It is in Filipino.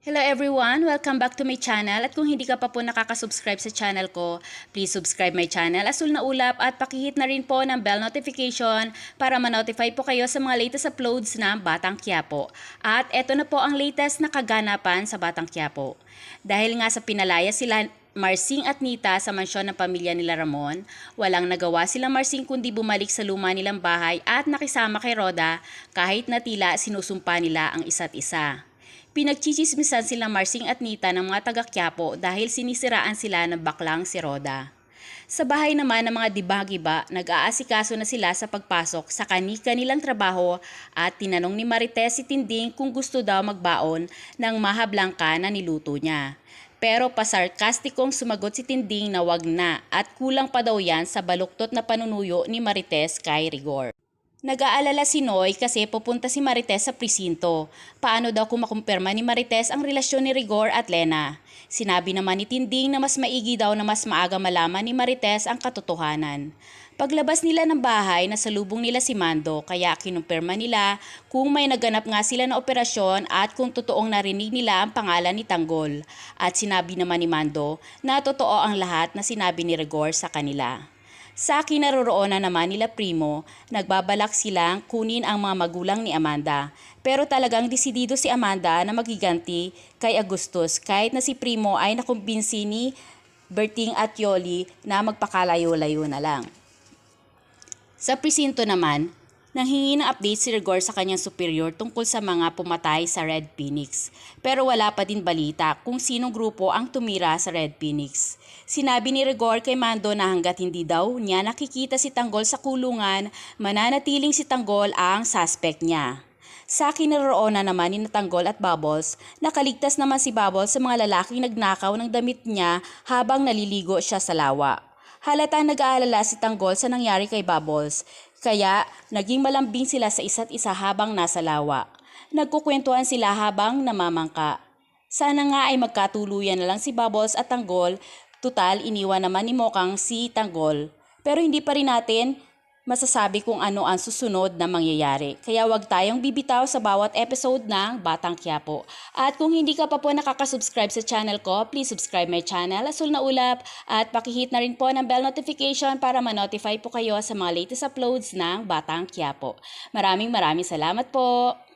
Hello everyone! Welcome back to my channel at kung hindi ka pa po nakaka-subscribe sa channel ko, please subscribe my channel Asul na Ulap at pakihit na rin po ng bell notification para ma-notify po kayo sa mga latest uploads ng Batang Quiapo. At eto na po ang latest na kaganapan sa Batang Quiapo. Dahil nga sa pinalaya sila Marsing at Nita sa mansyon ng pamilya nila Ramon, walang nagawa sila Marsing kundi bumalik sa luma nilang bahay at nakisama kay Roda kahit na tila sinusumpa nila ang isa't isa. Pinagchichismisan sila Marsing at Nita ng mga taga Quiapo dahil sinisiraan sila ng baklang si Roda. Sa bahay naman ng mga dibagiba, nag-aasikaso na sila sa pagpasok sa kani-kanilang trabaho at tinanong ni Marites si Tinding kung gusto daw magbaon ng mahablangka na niluto niya. Pero pasarkastikong sumagot si Tinding na wag na at kulang pa daw yan sa baluktot na panunuyo ni Marites kay Rigor. Nag-aalala si Noy kasi pupunta si Marites sa presinto. Paano daw kung makumpirma ni Marites ang relasyon ni Rigor at Lena? Sinabi naman ni Tinding na mas maigi daw na mas maaga malaman ni Marites ang katotohanan. Paglabas nila ng bahay, nasalubong nila si Mando kaya kinumpirma nila kung may naganap nga sila na operasyon at kung totoong narinig nila ang pangalan ni Tanggol. At sinabi naman ni Mando na totoo ang lahat na sinabi ni Rigor sa kanila. Sa kinaroroonan naman nila Primo, nagbabalak silang kunin ang mga magulang ni Amanda. Pero talagang desidido si Amanda na magiganti kay Agustus kahit na si Primo ay nakumbinsi ni Berting at Yoli na magpakalayo-layo na lang. Sa presinto naman, nanghingi ng update si Rigor sa kanyang superior tungkol sa mga pumatay sa Red Phoenix. Pero wala pa din balita kung sinong grupo ang tumira sa Red Phoenix. Sinabi ni Rigor kay Mando na hanggat hindi daw niya nakikita si Tanggol sa kulungan, mananatiling si Tanggol ang suspect niya. Sa kinaroonan naman ni Natanggol at Bubbles, nakaligtas naman si Bubbles sa mga lalaking nagnakaw ng damit niya habang naliligo siya sa lawa. Halata nag-aalala si Tanggol sa nangyari kay Bubbles, kaya naging malambing sila sa isa't isa habang nasa lawa. Nagkukwentuhan sila habang namamangka. Sana nga ay magkatuluyan na lang si Bubbles at Tanggol, tutal iniwan naman ni Mokang si Tanggol. Pero hindi pa rin natin masasabi kung ano ang susunod na mangyayari. Kaya wag tayong bibitaw sa bawat episode ng Batang Quiapo. At kung hindi ka pa po nakaka-subscribe sa channel ko, please subscribe my channel, Asul na Ulap, at pakihit na rin po ng bell notification para ma-notify po kayo sa mga latest uploads ng Batang Quiapo. Maraming maraming salamat po!